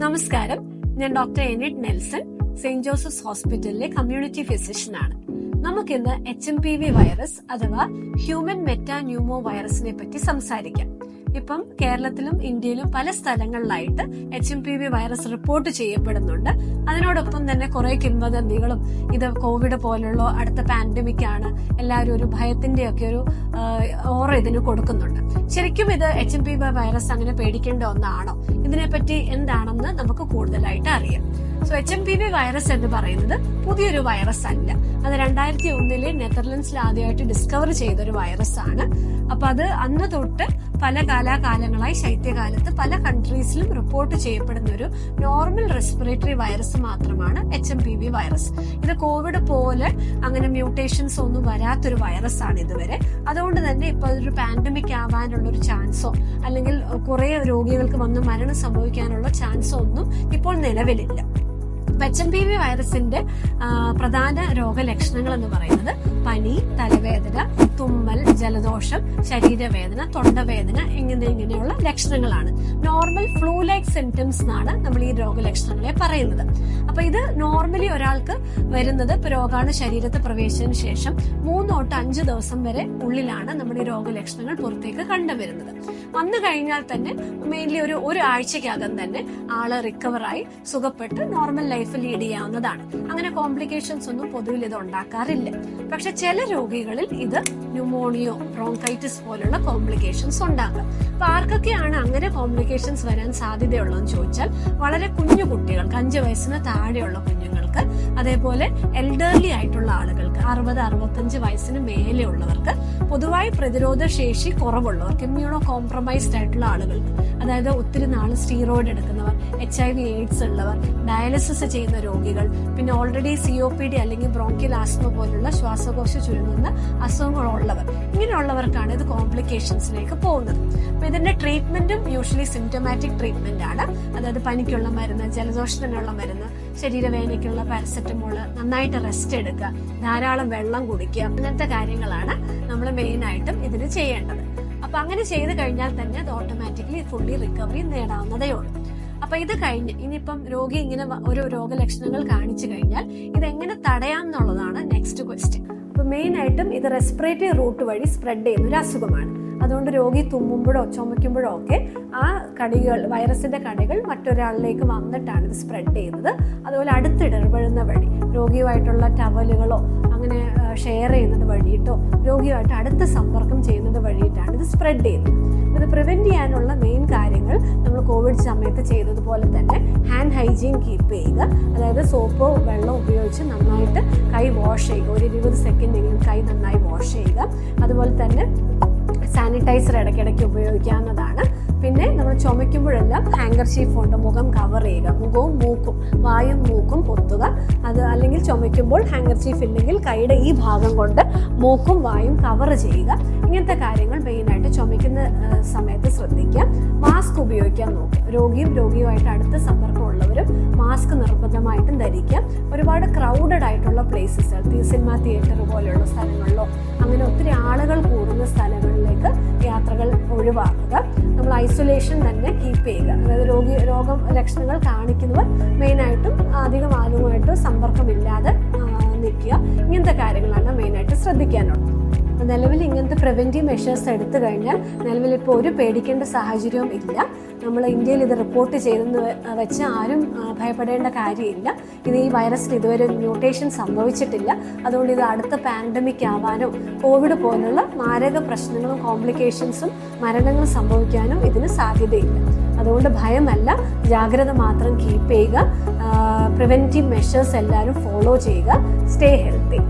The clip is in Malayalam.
നമസ്കാരം. ഞാൻ doctor Enid Nelson Saint Joseph's ഹോസ്പിറ്റലിലെ കമ്മ്യൂണിറ്റി ഫിസിഷ്യൻ ആണ് നമുക്കിന്ന് H M P V virus അഥവാ ഹ്യൂമൻ മെറ്റാന്യൂമോ വൈറസിനെ പറ്റി സംസാരിക്കാം. ഇപ്പം കേരളത്തിലും ഇന്ത്യയിലും പല സ്ഥലങ്ങളിലായിട്ട് H M P V virus report ചെയ്യപ്പെടുന്നുണ്ട്. അതിനോടൊപ്പം തന്നെ കുറെ കിംവദന്തികളും ഇത് കോവിഡ് പോലുള്ള അടുത്ത പാൻഡമിക് ആണ് എല്ലാവരും ഒരു ഭയത്തിന്റെ ഒക്കെ ഒരു ഓറ ഇതിന് കൊടുക്കുന്നുണ്ട്. ശരിക്കും ഇത് H M P V virus അങ്ങനെ പേടിക്കേണ്ട ഒന്നാണോ? ഇതിനെപ്പറ്റി എന്താണെന്ന് നമുക്ക് കൂടുതലായിട്ട് അറിയാം. So H M P V virus എന്ന് പറയുന്നത് പുതിയൊരു വൈറസ് അല്ല. അത് രണ്ടായിരത്തി ഒന്നിൽ നെതർലൻഡ്സിൽ ആദ്യമായിട്ട് ഡിസ്കവർ ചെയ്ത ഒരു വൈറസ് ആണ്. അപ്പൊ അത് അന്ന് തൊട്ട് പല കാലാകാലങ്ങളായി ശൈത്യകാലത്ത് പല കൺട്രീസിലും റിപ്പോർട്ട് ചെയ്യപ്പെടുന്ന ഒരു നോർമൽ റെസ്പിറേറ്ററി വൈറസ് മാത്രമാണ് H M P V virus ഇത് കോവിഡ് പോലെ അങ്ങനെ മ്യൂട്ടേഷൻസ് ഒന്നും വരാത്തൊരു വൈറസ് ആണ് ഇതുവരെ. അതുകൊണ്ട് തന്നെ ഇപ്പൊ അതൊരു പാൻഡമിക് ആവാനുള്ള ഒരു ചാൻസോ അല്ലെങ്കിൽ കുറെ രോഗികൾക്ക് വന്ന് മരണം സംഭവിക്കാനുള്ള ചാൻസോ ഒന്നും ഇപ്പോൾ നിലവിലില്ല. എച്ച് എം പി വി വൈറസിന്റെ പ്രധാന രോഗലക്ഷണങ്ങൾ എന്ന് പറയുന്നത് പനി തലവേദന തുമ്മൽ ജലദോഷം ശരീരവേദന തൊണ്ടവേദന ഇങ്ങനെ ഇങ്ങനെയുള്ള ലക്ഷണങ്ങളാണ്. നോർമൽ ഫ്ലൂ ലൈക്ക് സിംറ്റംസ് എന്നാണ് നമ്മൾ ഈ രോഗലക്ഷണങ്ങളെ പറയുന്നത്. അപ്പൊ ഇത് നോർമലി ഒരാൾക്ക് വരുന്നത് ഇപ്പൊ രോഗാണു ശരീരത്തിൽ പ്രവേശിച്ചതിന് ശേഷം മൂന്ന് തൊട്ട് അഞ്ച് ദിവസം വരെ ഉള്ളിലാണ് നമ്മൾ ഈ രോഗലക്ഷണങ്ങൾ പുറത്തേക്ക് കണ്ടുവരുന്നത്. വന്നു കഴിഞ്ഞാൽ തന്നെ മെയിൻലി ഒരു ഒരു ആഴ്ചക്കകം തന്നെ ആൾ റിക്കവറായി സുഖപ്പെട്ട് നോർമൽ ലൈഫ് ലീഡ് ചെയ്യാവുന്നതാണ്. അങ്ങനെ കോംപ്ലിക്കേഷൻസ് ഒന്നും പൊതുവിൽ ഇത് ഉണ്ടാക്കാറില്ല. പക്ഷെ ചില രോഗികളിൽ ഇത് ന്യൂമോണിയോ ബ്രോങ്കൈറ്റിസ് പോലുള്ള കോംപ്ലിക്കേഷൻസ് ഉണ്ടാകാം അപ്പൊ ആർക്കൊക്കെയാണ് അങ്ങനെ കോംപ്ലിക്കേഷൻസ് വരാൻ സാധ്യതയുള്ളതെന്ന് ചോദിച്ചാൽ വളരെ കുഞ്ഞു കുട്ടികൾക്ക് അഞ്ചു വയസ്സിന് താഴെയുള്ള കുഞ്ഞുങ്ങൾക്ക് അതേപോലെ എൽഡർലി ആയിട്ടുള്ള ആളുകൾക്ക് അറുപത് അറുപത്തഞ്ച് വയസ്സിന് മേലെ ഉള്ളവർക്ക് പൊതുവായി പ്രതിരോധ ശേഷി കുറവുള്ളവർക്ക് ഇമ്മ്യൂണോ കോംപ്രമൈസ്ഡ് ആയിട്ടുള്ള ആളുകൾക്ക് അതായത് ഒത്തിരി നാൾ സ്റ്റീറോയിഡ് എടുക്കുന്നവർ എച്ച് ഐ വി എയ്ഡ്സ് ഉള്ളവർ ഡയാലിസിസ് ചെയ്യുന്ന രോഗികൾ പിന്നെ already C O P D അല്ലെങ്കിൽ ബ്രോങ്കിയൽ ആസ്മ പോലുള്ള ശ്വാസകോശ ചുരുങ്ങുന്ന അസുഖങ്ങളുള്ളവർ ഇങ്ങനെയുള്ളവർക്കാണ് ഇത് കോംപ്ലിക്കേഷൻസിലേക്ക് പോകുന്നത്. ഇതിന്റെ ട്രീറ്റ്മെന്റും യൂഷ്വലി സിംറ്റമാറ്റിക് ട്രീറ്റ്മെന്റ് ആണ്. അതായത് പനിക്കുള്ള മരുന്ന് ജലദോഷത്തിനുള്ള മരുന്ന് ശരീരവേദനയ്ക്കുള്ള പാരസെറ്റമോൾ നന്നായിട്ട് റെസ്റ്റ് എടുക്കുക ധാരാളം വെള്ളം കുടിക്കുക അങ്ങനത്തെ കാര്യങ്ങളാണ് നമ്മൾ മെയിൻ ആയിട്ടും ഇതിന് ചെയ്യേണ്ടത്. അപ്പൊ അങ്ങനെ ചെയ്ത് കഴിഞ്ഞാൽ തന്നെ അത് ഓട്ടോമാറ്റിക്കലി ഫുള്ളി റിക്കവറി നേടാവുന്നതേ ഉള്ളൂ. അപ്പൊ ഇത് കഴിഞ്ഞ് ഇനിയിപ്പം രോഗി ഇങ്ങനെ ഒരു രോഗലക്ഷണങ്ങൾ കാണിച്ചു കഴിഞ്ഞാൽ ഇത് എങ്ങനെ തടയാം എന്നുള്ളതാണ് നെക്സ്റ്റ് ക്വസ്റ്റ്യൻ അപ്പൊ മെയിൻ ആയിട്ടും ഇത് റെസ്പിറേറ്ററി റൂട്ട് വഴി സ്പ്രെഡ് ചെയ്യുന്ന ഒരു അസുഖമാണ്. അതുകൊണ്ട് രോഗി തുമ്മുമ്പോഴോ ചുമയ്ക്കുമ്പോഴോ ഒക്കെ ആ കടികൾ വൈറസിന്റെ കടികൾ മറ്റൊരാളിലേക്ക് വന്നിട്ടാണ് ഇത് സ്പ്രെഡ് ചെയ്യുന്നത്. അതുപോലെ അടുത്തിടപെടുന്ന വഴി രോഗിയുമായിട്ടുള്ള ടവലുകളോ അങ്ങനെ ഷെയർ ചെയ്യുന്നത് വഴിയിട്ടോ രോഗിയുമായിട്ട് അടുത്ത സമ്പർക്കം ചെയ്യുന്നത് വഴിയിട്ടാണ് ഇത് സ്പ്രെഡ് ചെയ്യുന്നത്. ഇത് പ്രിവെന്റ് ചെയ്യാനുള്ള മെയിൻ കാര്യങ്ങൾ നമ്മൾ കോവിഡ് സമയത്ത് ചെയ്തതുപോലെ തന്നെ ഹാൻഡ് ഹൈജീൻ കീപ്പ് ചെയ്യുക. അതായത് സോപ്പോ വെള്ളമോ ഉപയോഗിച്ച് നന്നായിട്ട് കൈ വാഷ് ചെയ്യുക. ഒരു ഇരുപത് സെക്കൻഡ് എങ്കിലും കൈ നന്നായി വാഷ് ചെയ്യുക. അതുപോലെ തന്നെ സാനിറ്റൈസർ ഇടയ്ക്കിടയ്ക്ക് ഉപയോഗിക്കാവുന്നതാണ്. പിന്നെ നമ്മൾ ചുമയ്ക്കുമ്പോഴെല്ലാം ഹാങ്കർ ഷീഫ് കൊണ്ട് മുഖം കവർ ചെയ്യുക. മുഖവും മൂക്കും വായും മൂക്കും പൊത്തുക. അത് അല്ലെങ്കിൽ ചുമയ്ക്കുമ്പോൾ ഹാങ്കർ ഷീഫ് ഇല്ലെങ്കിൽ കൈയുടെ ഈ ഭാഗം കൊണ്ട് മൂക്കും വായും കവർ ചെയ്യുക. ഇങ്ങനത്തെ കാര്യങ്ങൾ മെയിനായിട്ട് ചുമയ്ക്കുന്ന സമയത്ത് ശ്രദ്ധിക്കുക. ഉപയോഗിക്കാൻ നോക്കുക. രോഗിയും രോഗിയുമായിട്ട് അടുത്ത സമ്പർക്കമുള്ളവരും മാസ്ക് നിർബന്ധമായിട്ടും ധരിക്കുക. ഒരുപാട് ക്രൗഡഡ് ആയിട്ടുള്ള പ്ലേസസ് സിനിമ തിയേറ്റർ പോലെയുള്ള സ്ഥലങ്ങളിലോ അങ്ങനെ ഒത്തിരി ആളുകൾ കൂടുന്ന സ്ഥലങ്ങളിലേക്ക് യാത്രകൾ ഒഴിവാക്കുക. നമ്മൾ ഐസൊലേഷൻ തന്നെ കീപ്പ് ചെയ്യുക. അതായത് രോഗി രോഗം ലക്ഷണങ്ങൾ കാണിക്കുന്നവർ മെയിനായിട്ടും അധികം ആളുമായിട്ട് സമ്പർക്കമില്ലാതെ നിൽക്കുക. ഇങ്ങനത്തെ കാര്യങ്ങളാണ് മെയിനായിട്ട് ശ്രദ്ധിക്കാനുള്ളത്. നിലവിൽ ഇങ്ങനത്തെ പ്രിവെന്റീവ് മെഷേഴ്സ് എടുത്തു കഴിഞ്ഞാൽ നിലവിൽ ഇപ്പോൾ ഒരു പേടിക്കേണ്ട സാഹചര്യവും ഇല്ല. നമ്മൾ ഇന്ത്യയിൽ ഇത് റിപ്പോർട്ട് ചെയ്തെന്ന് വെച്ച് ആരും ഭയപ്പെടേണ്ട കാര്യമില്ല. ഇത് ഈ വൈറസിൽ ഇതുവരെ മ്യൂട്ടേഷൻ സംഭവിച്ചിട്ടില്ല. അതുകൊണ്ട് ഇത് അടുത്ത പാൻഡമിക് ആവാനോ കോവിഡ് പോലുള്ള മാരക പ്രശ്നങ്ങളും കോംപ്ലിക്കേഷൻസും മരണങ്ങൾ സംഭവിക്കാനും ഇതിന് സാധ്യതയില്ല. അതുകൊണ്ട് ഭയമല്ല. ജാഗ്രത മാത്രം കീപ്പ് ചെയ്യുക. പ്രിവെന്റീവ് മെഷേഴ്സ് എല്ലാവരും ഫോളോ ചെയ്യുക. Stay healthy